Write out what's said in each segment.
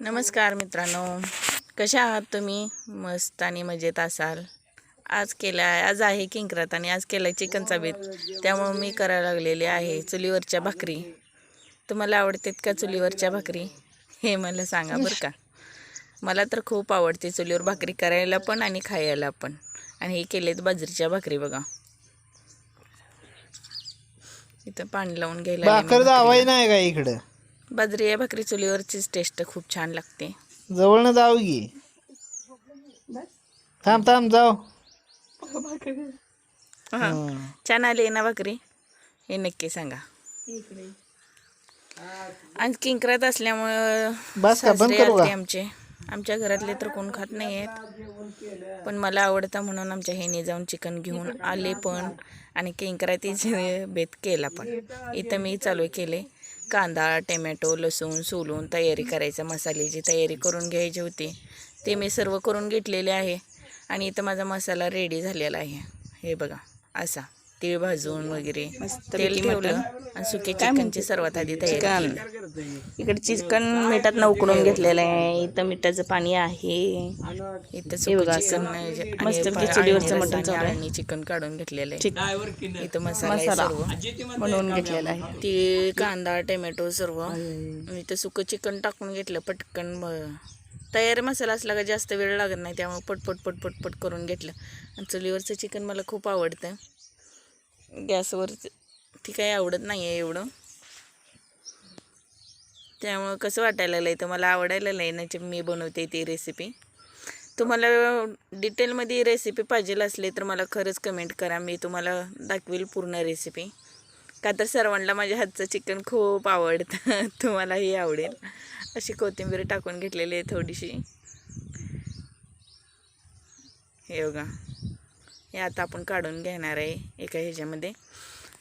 नमस्कार मित्रांनो. कशा आहात तुम्ही? मस्त आणि मजेत असाल. आज केला आज आहे किंक्रात आणि आज केला चिकनचा बेत त्यामुळं मी करायला लागलेले आहे चुलीवरच्या भाकरी. तुम्हाला आवडतात का चुलीवरच्या भाकरी? हे मला सांगा बरं का. मला तर खूप आवडते चुलीवर भाकरी करायला पण आणि खायला पण. आणि हे केलेत बाजरीच्या भाकरी बघा. इथं पाणी लावून घ्यायला नाही का इकडं? बाजरी या भाकरी चुलीवरचीच टेस्ट खूप छान लागते. जवळनं जाऊ की. थांब थांब जाऊ. हा. छान आली ना भाकरी? हे नक्की सांगा. आणि किंक्रात असल्यामुळं बस का बंद सासरे करू आलते का आमचे. आमच्या घरातले तर कोण खात नाही आहेत पण मला आवडतं म्हणून आमच्या ह्याने जाऊन चिकन घेऊन आले पण. आणि किंक्रातीचे बेत केला पण. इथं मी चालू केले. कांदा टोमॅटो लसूण सोलून तयारी करायचं. मसाल्याची तयारी करून घ्यायची होती. ते मी सर्व करून घेतलेले आहे. आणि इथं माझा मसाला रेडी झालेला आहे. हे बघा असा. तीळ भाजून वगैरे तेल ठेवलं आणि सुके चिकनची सर्वात आधी तयारी केली. इकडे चिकन मिठात उकडून घेतलेलं आहे. इथं मिठाचं पाणी आहे. इथं चिकन मस्त चुलीवरचं मटण आणि चिकन काढून घेतलेलं आहे. इथं मसाला आहे सर्व. बनवून घेतलेला आहे. तीळ कांदा टोमॅटो सर्व. आणि इथं सुकं चिकन टाकून घेतलं पटकन ब- तयारी मसाला असला का जास्त वेळ लागत नाही त्यामुळे पटपट पटपट पट करून घेतलं. आणि चुलीवरचं चिकन मला खूप आवडतं. गॅसवर ती काही आवडत नाही आहे एवढं. त्यामुळं कसं वाटायला लागलं तर मला आवडायला लागलं मी बनवते ती रेसिपी तुम्हाला डिटेलमध्ये रेसिपी पाहिजे असली तर मला खरंच कमेंट करा मी तुम्हाला दाखवेल पूर्ण रेसिपी का तर सर्वांना माझ्या हातचं चिकन खूप आवडतं तुम्हालाही आवडेल. अशी कोथिंबीर टाकून घेतलेली आहे थोडीशी. हे बघा. हे आता आपण काढून घेणार आहे एका ह्याच्यामध्ये.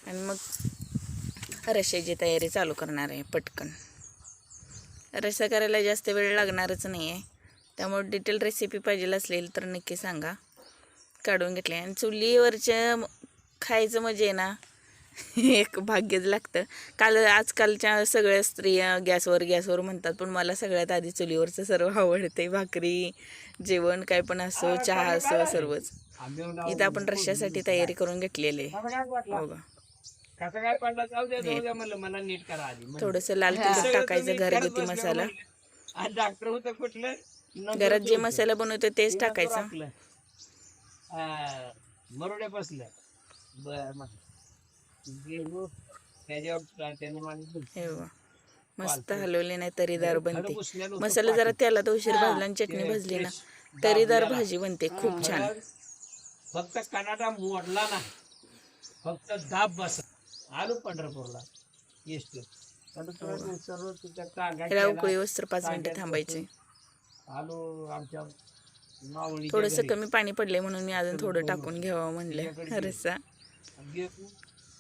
आणि मग रश्याची तयारी चालू करणार आहे पटकन. रस्सा करायला जास्त वेळ लागणारच नाही आहे त्यामुळे डिटेल रेसिपी पाहिजे असेल तर नक्की सांगा. काढून घेतले. आणि चुलीवरच्या खायचं म्हणजे आहे ना एक भाग्यच लागतं. काल आजकालच्या सगळ्या स्त्रिया गॅसवर गॅसवर म्हणतात पण मला सगळ्यात आधी चुलीवरचं सर्व आवडते भाकरी जेवण काय पण असो चहा असो सर्वच. इथं आपण रश्श्यासाठी तयारी करून घेतलेली हो. थोडंसं लाल तिखट टाकायचं घरगुती मसाला. डॉक्टर होतं कुठलं? घरात जे. मसाला बनवतो तेच टाकायचं. मरुड्या बसल्या. हे मस्त हलवले नाही तरीदार बनते. मसाला जरा त्याला तर उशीर भाजला आणि चटणी भाजली ना. तरीदार भाजी बनते खूप छान. फक्त कनाडा मोडला ना फक्त दाब बस. आलो पंढरपूरला. येस सर्व तिच्या कागा ह्याला उकळी वस्त्र पाच मिनिटं थांबायचे. आलो आमच्या मावळी थोडंसं कमी पाणी पडले म्हणून मी अजून थोडं टाकून घ्यावं म्हणलं. रस्सा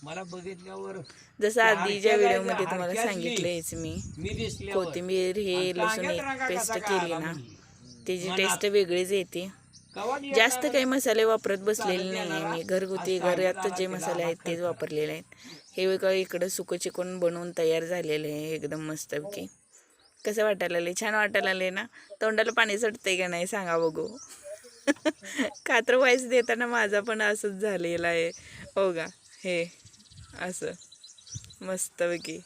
मला बघितल्यावर जसं आधीच्या व्हिडिओमध्ये तुम्हाला सांगितलंयच मी मी दिसले कोथिंबीर हे लसूण एक पेस्ट केली ना त्याची टेस्ट वेगळीच येते. जास्त काही मसाले वापरत बसलेले नाही आहे मी. घरगुती घरात जे मसाले आहेत तेच वापरलेले आहेत. हे वेगळं इकडं सुकं चिकन बनवून तयार झालेलं आहे. एकदम मस्तपैकी कसं वाटायला लागले छान वाटायला लागले ना? तोंडाला पाणी सुटतंय का नाही सांगा बघू. कात्र वाईस देताना माझा पण असंच झालेला आहे. हो का? हे असं. मस्तपैकी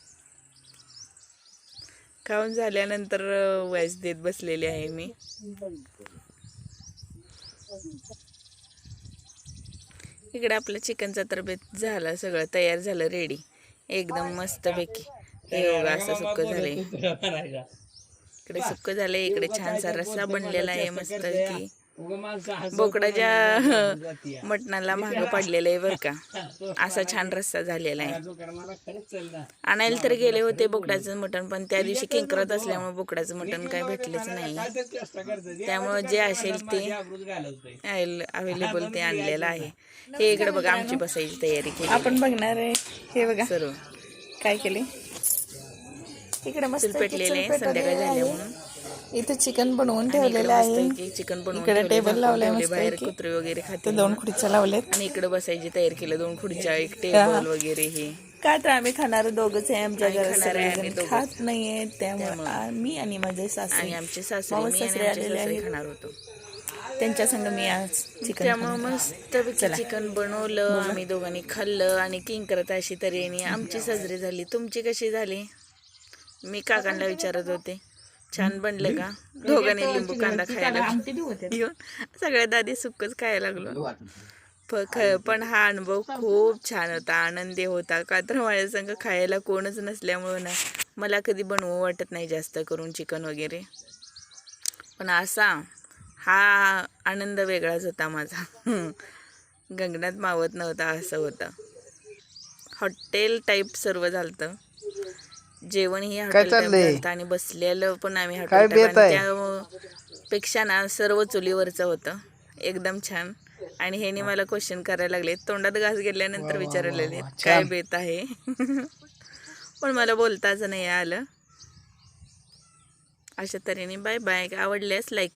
खाऊन झाल्यानंतर वाईस देत बसलेली आहे मी. इकडे आपलं चिकनचा तरबेत झाला सगळं तयार झालं रेडी एकदम मस्त पैकी असं सुक्क झालंय. इकडे सुक्क झालंय इकडे छानसा रस्सा बनलेला आहे मस्त की बोकडाच्या मटणाला मागं पडलेलं आहे बरं का. असा छान रस्सा झालेला आहे. आणायला तर गेले होते बोकडाचं मटण पण त्या दिवशी किंकरत असल्यामुळे बोकडाचं मटण काय भेटलेच नाही. त्यामुळे जे असेल ते अवेलेबल ते आणलेलं आहे. हे इकडे बघा आमची बसायची तयारी केली आपण बघणार आहे. हे बघा. सर्व. काय केले? इकडे मस्त पेटलेले आहे संध्याकाळ झाल्या म्हणून. इथे चिकन बनवून आणि ठेवलेलं आहे. चिकन बनवून इकडे टेबल लावलंय बाहेर. कुत्रे वगैरे खाते दोन खुर्च्या लावलेत. आणि इकडे बसायची तयार केलं. दोन खुर्च्या एक टेबल वगैरे हे. का तर आम्ही खाणार दोघच आहे. आमच्या घरात आहे. खात नाहीये. त्यामुळे आम्ही आणि माझे आणि सासरे आमचे मी आणि सासरे आलेले आहेत. खाणार होतो. त्यांच्या संग मी आज चिकन त्यामुळे मस्त चिकन बनवलं. आम्ही दोघांनी खाल्लं आणि किंग करत अशी तऱ्हेने आमची साजरी झाली. तुमची कशी झाली? मी काकांना विचारत होते. छान बनलं का? दोघांनी लिंबू कांदा खायला येऊन सगळ्यात आधी सुकच खायला लागलो. ख- पण हा अनुभव खूप छान होता. आनंदी होता. का तर माझ्या संग खायला कोणच नसल्यामुळं ना मला कधी बनवू वाटत नाही जास्त करून चिकन वगैरे. पण असा हा आनंद वेगळाच होता माझा. गगनात मावत नव्हता असं होतं. हॉटेल टाईप सर्व झालतं. जेवण ही हॉटेल आणि बसलेलं पण आम्ही हॉटेल? त्यापेक्षा ना सर्व चुलीवरचं होतं. एकदम छान. आणि ह्याने मला क्वेश्चन करायला लागले तोंडात घास गेल्यानंतर विचारायला लागले काय. बेत आहे? पण मला बोलताच नाही आलं. अशा तऱ्हेने बाय बाय आवडल्यास लाईक